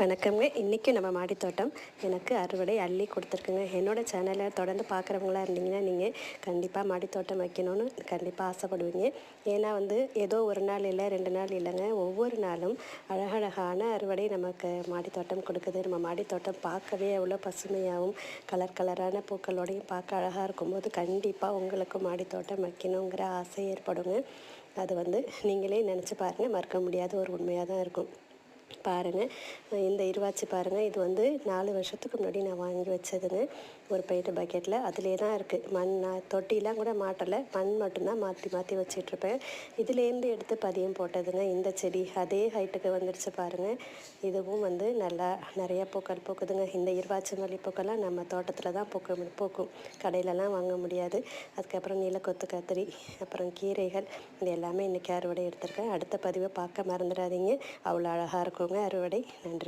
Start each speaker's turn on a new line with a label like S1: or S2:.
S1: வணக்கம்ங்க. இன்றைக்கும் நம்ம மாடித்தோட்டம் எனக்கு அறுவடை அள்ளி கொடுத்துருக்குங்க. என்னோட சேனலை தொடர்ந்து பார்க்குறவங்களா இருந்தீங்கன்னா நீங்கள் கண்டிப்பாக மாடித்தோட்டம் வைக்கணும்னு கண்டிப்பாக ஆசைப்படுவீங்க. ஏன்னா வந்து ஏதோ ஒரு நாள் இல்லை ரெண்டு நாள் இல்லைங்க. ஒவ்வொரு நாளும் அழகழகான அறுவடை நமக்கு மாடித்தோட்டம் கொடுக்குது. நம்ம மாடித்தோட்டம் பார்க்கவே எவ்வளோ பசுமையாகவும் கலர் கலரான பூக்களோடையும் பார்க்க அழகாக இருக்கும்போது கண்டிப்பாக உங்களுக்கு மாடித்தோட்டம் வைக்கணுங்கிற ஆசை ஏற்படுங்க. அது வந்து நீங்களே நினச்சி பாருங்கள் மறக்க முடியாத ஒரு உண்மையாக தான் இருக்கும். பாருங்கள் இந்த இருவாச்சி பாருங்கள் இது வந்து நாலு வருஷத்துக்கு முன்னாடி நான் வாங்கி வச்சதுங்க. ஒரு பெயிண்ட் பக்கெட்டில் அதிலே தான் இருக்குது மண் நான் தொட்டிலாம் கூட மாட்டலை. மண் மட்டும்தான் மாற்றி மாற்றி வச்சிட்ருப்பேன். இதுலேருந்து எடுத்து பதியம் போட்டதுங்க. இந்த செடி அதே ஹைட்டுக்கு வந்துடுச்சு பாருங்கள் இதுவும் வந்து நல்லா நிறையா பூக்கள் பூக்குதுங்க. இந்த இருவாச்சி மல்லி பூக்கெல்லாம் நம்ம தோட்டத்தில் தான் பூக்க பூக்கும். கடையிலலாம் வாங்க முடியாது. அதுக்கப்புறம் நீலக்கொத்து கத்திரி அப்புறம் கீரைகள் இது எல்லாமே இன்றைக்கி அறுவடை எடுத்திருக்கேன். அடுத்த பதிவை பார்க்க மறந்துடாதீங்க. அவ்வளோ அழகாக இருக்கும். இருக்குங்க அறுவடை நன்றி